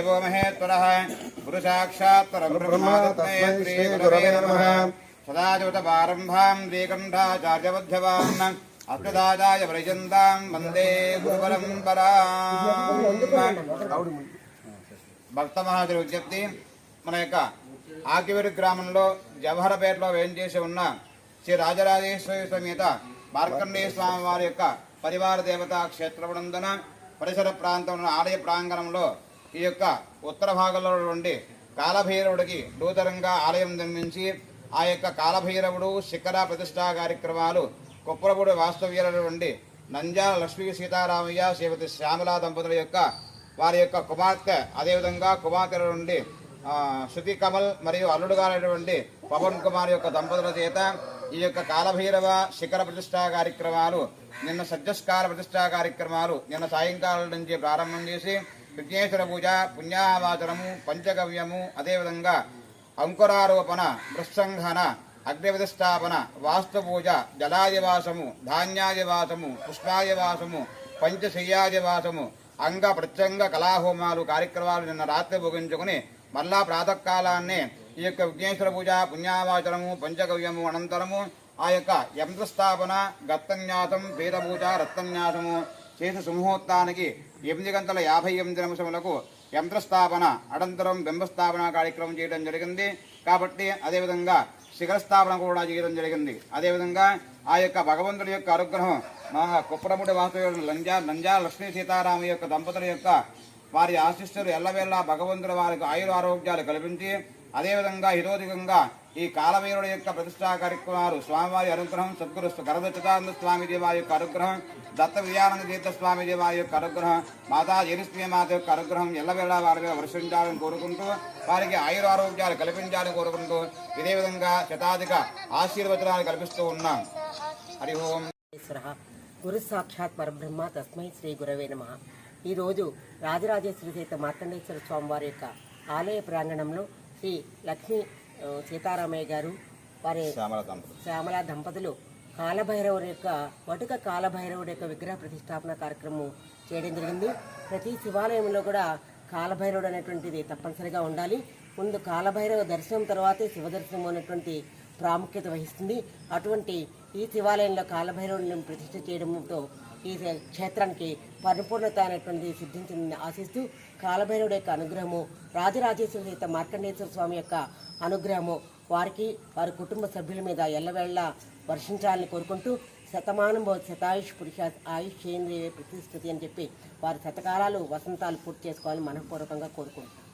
देवो महेश्वरः गुरुसाक्षात् परब्रह्मा तस्मै श्रीगुरवे नमः सदाशिवतपारम्भाम् श्रीकण्ठाचार्यवध्यवान् अष्टदाचार्य पर्यन्ताम् वन्दे गुरुपरम्पराम् భక్త మహాజుల విజ్ఞప్తి మన యొక్క ఆకివేరు గ్రామంలో జవహరపేటలో వేయించేసి ఉన్న శ్రీ రాజరాజేశ్వరి సమేత మార్కండేయ స్వామి వారి యొక్క పరివార దేవత క్షేత్రమునందున పరిసర ప్రాంతంలో ఆలయ ప్రాంగణంలో ఈ యొక్క ఉత్తర భాగంలో నుండి కాలభైరవుడికి నూతనంగా ఆలయం నిర్మించి ఆ యొక్క కాలభైరవుడు శిఖర ప్రతిష్టా కార్యక్రమాలు కుప్పలపూడి వాస్తవ్యుల నుండి నంజాల లక్ష్మీ సీతారామయ్య శ్రీమతి శ్యామలా దంపతుల యొక్క వారి యొక్క కుమార్తె అదేవిధంగా కుమార్తెల నుండి శృతి కమల్ మరియు అల్లుడు గారైనటువంటి పవన్ కుమార్ యొక్క దంపతుల చేత ఈ యొక్క కాలభైరవ శిఖర ప్రతిష్టా కార్యక్రమాలు నిన్న సజ్జస్కార ప్రతిష్టా కార్యక్రమాలు నిన్న సాయంకాలం నుంచి ప్రారంభం చేసి విఘ్నేశ్వర పూజ పుణ్యావాచనము పంచగవ్యము అదేవిధంగా అంకురారోపణ మృత్సంహన అగ్నిప్రతిష్టాపన వాస్తు పూజ జలాదివాసము ధాన్యాదివాసము పుష్పాదివాసము పంచశయ్యాదివాసము అంగ ప్రత్యంగ కళాహోమాలు కార్యక్రమాలు నిన్న రాత్రి ముగించుకుని మళ్ళా ప్రాతకాలాన్నే ఈ యొక్క విఘ్నేశ్వర పూజ పుణ్యావాచనము పంచగవ్యము అనంతరము ఆ యొక్క యంత్రస్థాపన గత్తన్యాసం వేదపూజ రత్నన్యాసము చేసి సుముహూర్తానికి ఎనిమిది గంటల యాభై ఎనిమిది నిమిషములకు యంత్రస్థాపన అనంతరం బింబస్థాపన కార్యక్రమం చేయడం జరిగింది. కాబట్టి అదేవిధంగా శిఖరస్థాపన కూడా చేయడం జరిగింది. అదేవిధంగా ఆ యొక్క భగవంతుడి యొక్క అనుగ్రహం మా కుప్పరముడి వాస్తవ్యుడు లంజా నంజా లక్ష్మీ సీతారామ యొక్క దంపతుల యొక్క వారి ఆశిస్సులు ఎల్లవేళ భగవంతుడు వారికి ఆయుర ఆరోగ్యాలు కల్పించి అదేవిధంగా హితోధికంగా ఈ కాలవీరుడు యొక్క ప్రతిష్టా కార్యక్రమాలు స్వామివారి అనుగ్రహం సద్గురు గరదచితానంద స్వామిజీ వారి యొక్క అనుగ్రహం దత్త విజయానంద తీర్థ స్వామిజీ వారి యొక్క అనుగ్రహం మాతా జనిస్మీ మాత యొక్క అనుగ్రహం ఎల్లవేళ వారి మీద వర్షించాలని కోరుకుంటూ వారికి ఆయుర ఆరోగ్యాలు కల్పించాలని కోరుకుంటూ ఇదే విధంగా శతాధిక ఆశీర్వచనాలు కల్పిస్తూ ఉన్నాం. హరి ఓం. గురు సాక్షాత్ పరబ్రహ్మ తస్మై శ్రీ గురవే నమ. ఈరోజు రాజరాజేశ్వరి చేత మార్కండేశ్వర స్వామివారి యొక్క ఆలయ ప్రాంగణంలో శ్రీ లక్ష్మీ సీతారామయ్య గారు వారి శ్యామల దంపతులు. శ్యామల దంపతులు కాలభైరవుడి యొక్క వటుక కాలభైరవుడి యొక్క విగ్రహ ప్రతిష్టాపన కార్యక్రమం చేయడం జరిగింది. ప్రతి శివాలయంలో కూడా కాలభైరవుడు అనేటువంటిది తప్పనిసరిగా ఉండాలి. ముందు కాలభైరవ దర్శనం తర్వాతే శివ దర్శనం అనేటువంటి ప్రాముఖ్యత వహిస్తుంది. అటువంటి ఈ శివాలయంలో కాలభైరవుడిని ప్రతిష్ఠ చేయడంతో ఈ క్షేత్రానికి పరిపూర్ణత అనేటువంటిది సిద్ధించిందని ఆశిస్తూ కాలభైరుడు యొక్క అనుగ్రహము రాజరాజేశ్వరి సహిత మార్కండేశ్వర స్వామి యొక్క అనుగ్రహము వారికి వారి కుటుంబ సభ్యుల మీద ఎల్లవేళ్ళ వర్షించాలని కోరుకుంటూ శతమానం భవతి శతాయుష్ పురుష ఆయుష్ చేంద్రియ ప్రతిస్థితి అని చెప్పి వారి శతకాలాలు వసంతాలు పూర్తి చేసుకోవాలని మనఃపూర్వకంగా కోరుకుంటున్నాం.